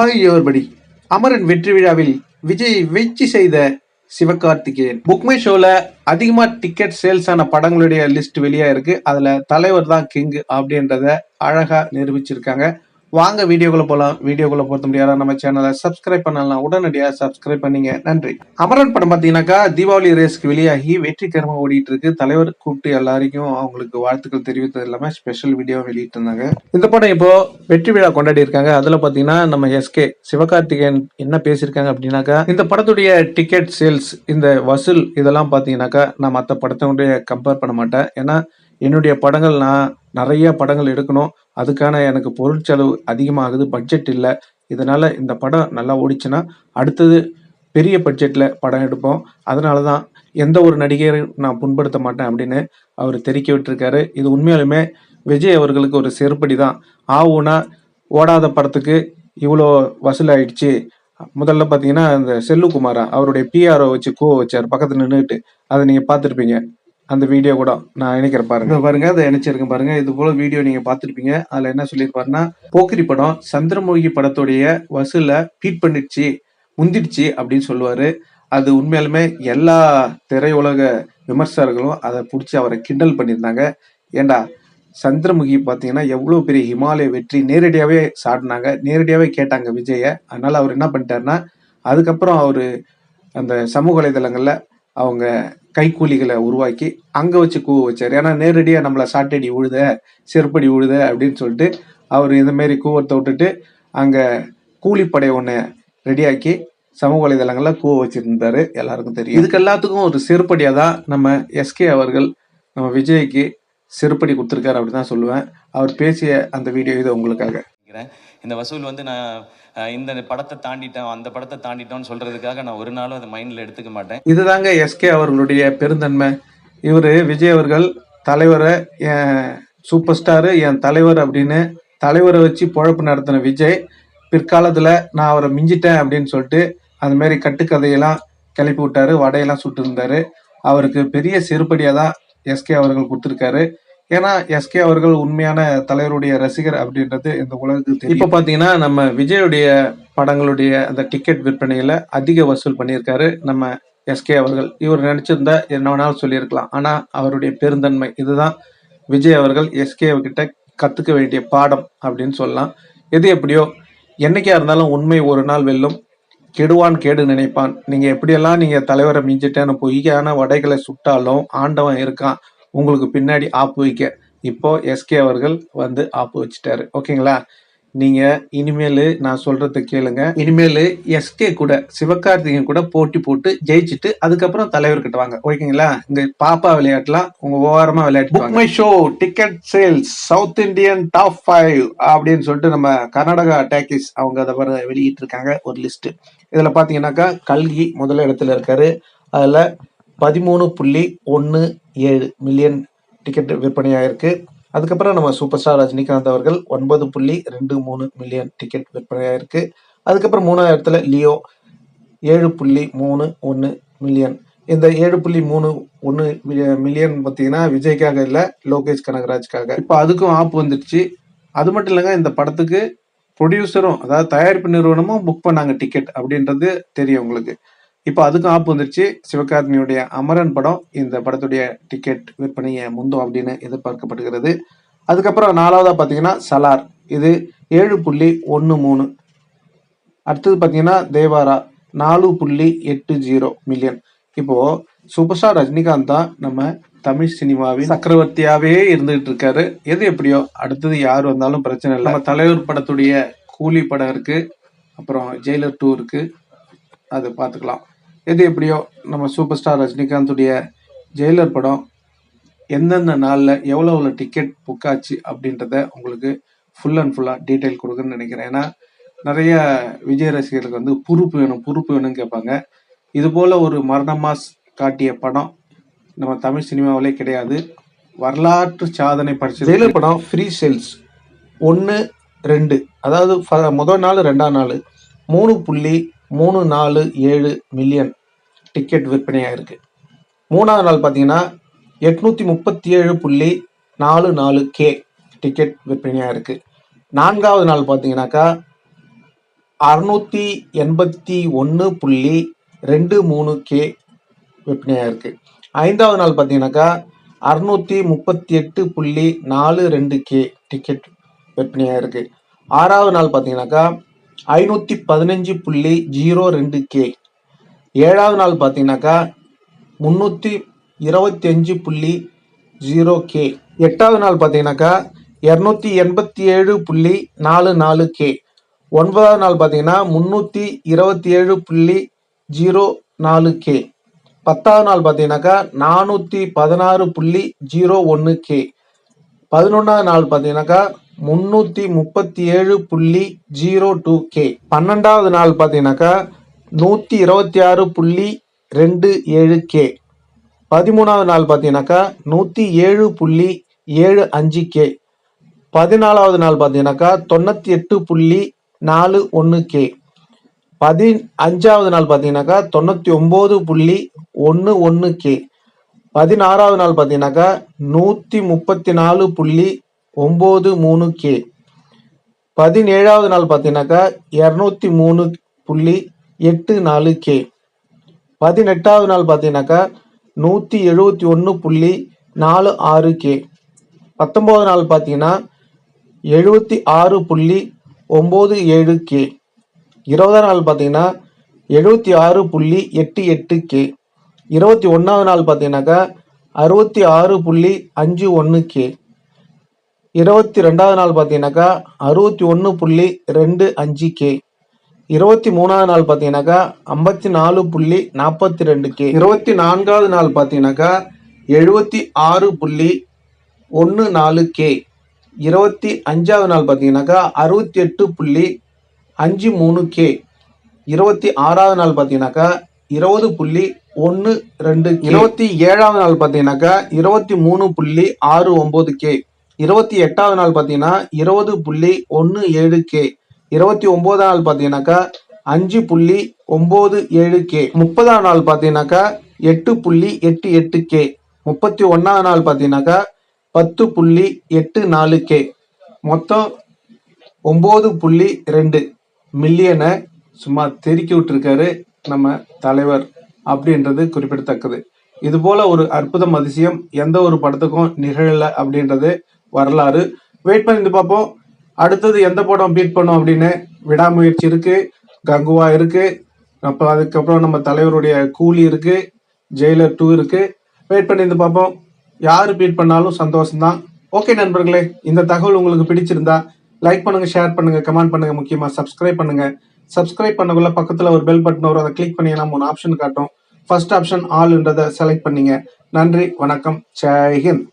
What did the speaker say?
ஆகியோர்படி அமரன் வெற்றி விழாவில் விஜய் வெற்றி செய்த சிவகார்த்திகேயன். புக்மை ஷோல அதிகமா டிக்கெட் சேல்ஸ் ஆன படங்களுடைய லிஸ்ட் வெளியா இருக்கு அதுல தலைவர் தான் கிங் அப்படின்றத அழகா நிரூபிச்சிருக்காங்க. வாங்க வீடியோக்குள்ள போலாம். வீடியோக்குள்ள பொறுத்த முடியாத நம்ம சேனலை சப்ஸ்கிரைப் பண்ணலாம். உடனடியாக சப்ஸ்கிரைப் பண்ணீங்க. நன்றி. அமரன் படம் பார்த்தீங்கன்னாக்கா தீபாவளி ரேஸ்க்கு வெளியாகி வெற்றிகரமாக ஓடிட்டு இருக்கு தலைவர் கூப்பிட்டு எல்லாருக்கும் அவங்களுக்கு வாழ்த்துக்கள் தெரிவித்தது இல்லாமல் ஸ்பெஷல் வீடியோ வெளியிட்டு இருந்தாங்க இந்த படம் இப்போ வெற்றி விழா கொண்டாடி இருக்காங்க. அதுல பாத்தீங்கன்னா நம்ம எஸ்கே சிவகார்த்திகேயன் என்ன பேசியிருக்காங்க அப்படின்னாக்கா இந்த படத்துடைய டிக்கெட் சேல்ஸ் இந்த வசூல் இதெல்லாம் பார்த்தீங்கன்னாக்கா நான் மற்ற படத்தினுடைய கம்பேர் பண்ண மாட்டேன். ஏன்னா என்னுடைய படங்கள் நான் நிறைய படங்கள் எடுக்கணும். அதுக்கான எனக்கு பொருட்செலவு அதிகமாகுது. பட்ஜெட் இல்லை. இதனால் இந்த படம் நல்லா ஓடிச்சுன்னா அடுத்தது பெரிய பட்ஜெட்டில் படம் எடுப்போம். அதனால தான் எந்த ஒரு நடிகரையும் நான் புண்படுத்த மாட்டேன் அப்படின்னு அவர் தெரிவிக்க விட்டுருக்காரு. இது உண்மையாலுமே விஜய் அவர்களுக்கு ஒரு செருப்படி தான் ஆவுனா ஓடாத படத்துக்கு இவ்வளோ வசூல் ஆயிடுச்சு முதல்ல பார்த்தீங்கன்னா இந்த செல்லுக்குமாரா அவருடைய பிஆர்ஓ வச்சு கோ வச்சார். பக்கத்தில் நின்றுட்டு அதை நீங்கள் பார்த்துருப்பீங்க. அந்த வீடியோ கூட நான் இணைக்கிறேன் பாருங்க. பாருங்க அதை இணைச்சிருக்கேன் பாருங்க. இது போல வீடியோ நீங்க பார்த்துருப்பீங்க. அதுல என்ன சொல்லியிருப்பாருன்னா போக்கிரி படம் சந்திரமுகி படத்துடைய வசூல பீட் பண்ணிடுச்சு முந்திடுச்சு அப்படின்னு சொல்லுவாரு. அது உண்மையாலுமே எல்லா திரையுலக விமர்சகர்களும் அதை பிடிச்சி அவரை கிண்டல் பண்ணியிருந்தாங்க. ஏண்டா சந்திரமுகி பார்த்தீங்கன்னா எவ்வளோ பெரிய ஹிமாலய வெற்றி நேரடியாகவே சாடினாங்க நேரடியாகவே கேட்டாங்க விஜயை அதனால அவர் என்ன பண்ணிட்டாருன்னா அதுக்கப்புறம் அவர் அந்த சமூக வலைதளங்களில் அவங்க கைக்கூலிகளை உருவாக்கி அங்கே வச்சு கூவ வச்சார். ஏன்னா நேரடியாக நம்மளை சாட்டடி உழுத செருப்படி உழுத அப்படின்னு சொல்லிட்டு அவர் இந்த மாரி கூவத்தை விட்டுட்டு அங்கே கூலிப்படை ஒன்று ரெடியாக்கி சமூக வலைதளங்களில் கூவ வச்சிருந்தாரு. எல்லாருக்கும் தெரியும். இதுக்கு எல்லாத்துக்கும் ஒரு செருப்படியாக தான் நம்ம எஸ்கே அவர்கள் நம்ம விஜய்க்கு செருப்படி கொடுத்துருக்காரு அப்படின்னு தான் சொல்லுவேன். அவர் பேசிய அந்த வீடியோ இது உங்களுக்காக. நினைக்கிறேன். இந்த வசூல் வந்து நான் இந்த படத்தை தாண்டிட்டேன் அந்த படத்தை தாண்டிட்டோம்னு சொல்றதுக்காக நான் ஒரு நாளும் அதை மைண்ட்ல எடுத்துக்க மாட்டேன். இதுதாங்க எஸ்கே அவர்களுடைய பெருந்தன்மை. இவர் விஜய் அவர்கள் தலைவரை என் சூப்பர் ஸ்டாரு என் தலைவர் அப்படின்னு தலைவரை வச்சு பொழப்பு நடத்தின விஜய் பிற்காலத்தில் நான் அவரை மிஞ்சிட்டேன் அப்படின்னு சொல்லிட்டு அந்த மாதிரி கட்டுக்கதையெல்லாம் கிளப்பி விட்டாரு வடையெல்லாம் சுட்டு இருந்தாரு. அவருக்கு பெரிய செருப்படியாக தான் எஸ்கே அவர்கள் கொடுத்துருக்காரு. ஏன்னா எஸ்கே அவர்கள் உண்மையான தலைவருடைய ரசிகர் அப்படின்றது இந்த உலகத்துக்கு இப்போ பார்த்தீங்கன்னா நம்ம விஜயுடைய படங்களுடைய அந்த டிக்கெட் விற்பனையில அதிக வசூல் பண்ணியிருக்காரு நம்ம எஸ்கே அவர்கள். இவர் நினைச்சிருந்தா என்ன வேணாலும் சொல்லியிருக்கலாம். ஆனா அவருடைய பெருந்தன்மை இதுதான். விஜய் அவர்கள் எஸ்கே கிட்ட கத்துக்க வேண்டிய பாடம் அப்படின்னு சொல்லலாம். எது எப்படியோ என்னைக்கா இருந்தாலும் உண்மை ஒரு நாள் வெல்லும். கெடுவான் கேடு நினைப்பான். நீங்க எப்படியெல்லாம் நீங்க தலைவரை மிஞ்சிட்டேன்னு பொய்யான வடைகளை சுட்டாலும் ஆண்டவன் இருக்கான். உங்களுக்கு பின்னாடி ஆப்பு வைக்க. இப்போ எஸ்கே அவர்கள் வந்து ஆப்பு வச்சுட்டாரு. ஓகேங்களா? நீங்க இனிமேல் நான் சொல்றத கேளுங்க. இனிமேல் எஸ்கே கூட சிவகார்த்திகேயன் கூட போட்டி போட்டு ஜெயிச்சுட்டு அதுக்கப்புறம் தலைவர்கிட்ட வாங்க ஓகேங்களா? இங்க பாப்பா விளையாட்டுலாம் உங்க ஓரமா விளையாட்டு Book My Show ticket sales south Indian top five அப்படின்னு சொல்லிட்டு நம்ம கர்நாடகா டேக்கிஸ் அவங்க அதை வெளியிட்டு இருக்காங்க ஒரு லிஸ்ட் இதுல பாத்தீங்கன்னாக்கா கல்கி முதல் இடத்துல இருக்காரு. அதுல பதிமூணு புள்ளி ஒன்று ஏழு மில்லியன் டிக்கெட் விற்பனையாயிருக்கு. அதுக்கப்புறம் நம்ம சூப்பர் ஸ்டார் ரஜினிகாந்த் அவர்கள் ஒன்பது புள்ளி ரெண்டு மூணு மில்லியன் டிக்கெட் விற்பனையாயிருக்கு. அதுக்கப்புறம் மூணாவது இடத்துல லியோ ஏழு புள்ளி மூணு ஒன்று மில்லியன் இந்த ஏழு புள்ளி மூணு ஒன்று மில்லியன் பார்த்தீங்கன்னா விஜய்க்காக இல்லை லோகேஷ் கனகராஜ்க்காக. இப்போ அதுக்கும் ஆப் வந்துடுச்சு. அது மட்டும் இல்லைங்க இந்த படத்துக்கு ப்ரொடியூசரும் அதாவது தயாரிப்பு நிறுவனமும் புக் பண்ணாங்க டிக்கெட் அப்படின்றது தெரியும் உங்களுக்கு. இப்போ அதுக்கும் ஆப் வந்துருச்சு. சிவகார்த்தினியுடைய அமரன் படம். இந்த படத்துடைய டிக்கெட் விற்பனையை முந்தும் அப்படின்னு எதிர்பார்க்கப்படுகிறது. அதுக்கப்புறம் நாலாவதாக பார்த்தீங்கன்னா சலார். இது ஏழு புள்ளி ஒன்று மூணு. அடுத்தது பார்த்தீங்கன்னா தேவாரா. நாலு புள்ளி எட்டு ஜீரோ மில்லியன். இப்போ சூப்பர் ஸ்டார் ரஜினிகாந்த் தான் நம்ம தமிழ் சினிமாவின் சக்கரவர்த்தியாவே இருந்துகிட்டு இருக்காரு. எது எப்படியோ அடுத்தது யார் வந்தாலும் பிரச்சனை இல்லை. நம்ம தலைவர் படத்துடைய கூலி படம் இருக்கு. அப்புறம் ஜெயிலர் டூ இருக்கு. அது பார்த்துக்கலாம். எது எப்படியோ நம்ம சூப்பர் ஸ்டார் ரஜினிகாந்துடைய ஜெயிலர் படம் எந்தெந்த நாளில் எவ்வளோ எவ்வளோ டிக்கெட் புக் ஆச்சு அப்படின்றத உங்களுக்கு ஃபுல் அண்ட் ஃபுல்லாக டீட்டெயில் கொடுக்குன்னு நினைக்கிறேன். ஏன்னா நிறைய விஜய் ரசிகர்களுக்கு வந்து பொறுப்பு வேணும் பொறுப்பு வேணும்னு கேட்பாங்க. இது போல் ஒரு மரணமாஸ் காட்டிய படம் நம்ம தமிழ் சினிமாவிலே கிடையாது. வரலாற்று சாதனை படிச்சு ஜெயிலர் படம் ஃப்ரீ சேல்ஸ் ஒன்று ரெண்டு. அதாவது ஃப- முதல் நாள் ரெண்டாம் நாள். மூணு புள்ளி மூணு நாலு ஏழு மில்லியன் டிக்கெட் விற்பனையாக இருக்குது மூணாவது நாள் பார்த்தீங்கன்னா எட்நூற்றி முப்பத்தி ஏழு புள்ளி நாலு நாலு கே டிக்கெட் விற்பனையாக இருக்குது நான்காவது நாள் பார்த்தீங்கன்னாக்கா அறுநூற்றி எண்பத்தி ஒன்று புள்ளி ரெண்டு மூணு கே விற்பனையாக இருக்குது ஐந்தாவது நாள் பார்த்தீங்கன்னாக்கா அறுநூற்றி முப்பத்தி எட்டு புள்ளி நாலு ரெண்டு கே டிக்கெட் விற்பனையாக இருக்குது ஆறாவது நாள் பார்த்தீங்கன்னாக்கா ஐநூற்றி பதினஞ்சு புள்ளி ஜீரோ ரெண்டு கே. ஏழாவது நாள் பார்த்தீங்கன்னாக்கா முந்நூற்றி இருபத்தி அஞ்சு புள்ளி ஜீரோ கே. எட்டாவது நாள் பார்த்தீங்கன்னாக்கா இரநூத்தி எண்பத்தி ஏழு புள்ளி நாலு நாலு கே. ஒன்பதாவது நாள் பார்த்தீங்கன்னா முந்நூற்றி இருபத்தி ஏழு புள்ளி ஜீரோ நாலு கே. பத்தாவது நாள் பார்த்தீங்கன்னாக்கா நானூற்றி பதினாறு புள்ளி ஜீரோ ஒன்று கே. பதினொன்றாவது நாள் பார்த்தீங்கன்னாக்கா முந்நூற்றி முப்பத்தி ஏழு புள்ளி ஜீரோ டூ கே பன்னெண்டாவது நாள் பார்த்தீங்கன்னாக்கா நூற்றி இருபத்தி ஆறு புள்ளி ரெண்டு ஏழு கே பதிமூணாவது நாள் பார்த்தீங்கன்னாக்கா நூற்றி ஏழு புள்ளி ஏழு அஞ்சு கே பதினாலாவது நாள் பார்த்தீங்கன்னாக்கா தொண்ணூற்றி எட்டு புள்ளி நாலு ஒன்று கே பதி அஞ்சாவது நாள் பார்த்தீங்கன்னாக்கா தொண்ணூற்றி ஒம்பது புள்ளி ஒன்று ஒன்று கே பதினாறாவது நாள் பார்த்தீங்கன்னாக்கா நூற்றி முப்பத்தி நாலு புள்ளி ஒம்பது மூணு கே. பதினேழாவது நாள் பார்த்தீங்கன்னாக்கா இரநூத்தி மூணு புள்ளி எட்டு நாலு கே. பதினெட்டாவது நாள் பார்த்தீங்கன்னாக்கா நூற்றி எழுபத்தி ஒன்று புள்ளி நாலு ஆறு கே. பத்தொம்போது நாள் பார்த்தீங்கன்னா எழுபத்தி ஆறு புள்ளி ஒம்பது ஏழு கே. இருபதாம் நாள் பார்த்தீங்கன்னா எழுபத்தி ஆறு புள்ளி எட்டு எட்டு கே. இருபத்தி ஒன்றாவது நாள் பார்த்தீங்கன்னாக்கா அறுபத்தி ஆறு புள்ளி அஞ்சு ஒன்று கே. இருபத்தி ரெண்டாவது நாள் பார்த்தீங்கன்னாக்கா அறுபத்தி ஒன்று புள்ளி ரெண்டு அஞ்சு கே. இருபத்தி மூணாவது நாள் பார்த்தீங்கன்னாக்கா ஐம்பத்தி நாலு புள்ளி நாற்பத்தி ரெண்டு கே. இருபத்தி நான்காவது நாள் பார்த்தீங்கன்னாக்கா எழுபத்தி ஆறு புள்ளி ஒன்று நாலு கே. இருபத்தி அஞ்சாவது நாள் பார்த்தீங்கன்னாக்கா அறுபத்தி எட்டு புள்ளி அஞ்சு மூணு கே. இருபத்தி ஆறாவது நாள் பார்த்தீங்கன்னாக்கா இருபது புள்ளி ஒன்று ரெண்டு இருபத்தி ஏழாவது நாள் பார்த்தீங்கன்னாக்கா இருபத்தி மூணு புள்ளி ஆறு ஒம்பது கே. இருபத்தி எட்டாவது நாள் பார்த்தீங்கன்னா இருபது புள்ளி ஒன்று ஏழு கே. இருபத்தி ஒன்பதாம் நாள் பார்த்தீங்கன்னாக்கா அஞ்சு புள்ளி ஒம்பது ஏழு கே. முப்பதாம் நாள் பார்த்தீங்கன்னாக்கா எட்டு புள்ளி எட்டு எட்டு கே. முப்பத்தி ஒன்றாவது நாள் பார்த்தீங்கன்னாக்கா பத்து புள்ளி எட்டு நாலு கே. மொத்தம் ஒம்பது புள்ளி ரெண்டு மில்லியனை சும்மா தெருக்கி விட்டுருக்காரு நம்ம தலைவர் அப்படின்றது குறிப்பிடத்தக்கது. இது போல ஒரு அற்புதம் அதிசயம் எந்த ஒரு படத்துக்கும் நிகழலை அப்படின்றது வரலாறு. வெயிட் பண்ணி பார்ப்போம். அடுத்தது எந்த படம் பீட் பண்ணும் அப்படின்னு விடாமுயற்சி இருக்கு. கங்குவா இருக்கு. அப்போ அதுக்கப்புறம் நம்ம தலைவருடைய கூலி இருக்கு. ஜெயிலர் டூ இருக்கு. வெயிட் பண்ணி பார்ப்போம். யார் பீட் பண்ணாலும் சந்தோஷம்தான். ஓகே நண்பர்களே இந்த தகவல் உங்களுக்கு பிடிச்சிருந்தா லைக் பண்ணுங்க ஷேர் பண்ணுங்க கமெண்ட் பண்ணுங்க முக்கியமா சப்ஸ்கிரைப் பண்ணுங்க. சப்ஸ்கிரைப் பண்ணக்குள்ள பக்கத்துல ஒரு பெல் பட்டன் வரும். அதை கிளிக் பண்ணீங்கன்னா மூணு ஆப்ஷன் காட்டும். ஃபர்ஸ்ட் ஆப்ஷன் ஆல்ன்றதை செலக்ட் பண்ணீங்க. நன்றி வணக்கம். ஜெய்ஹிந்த்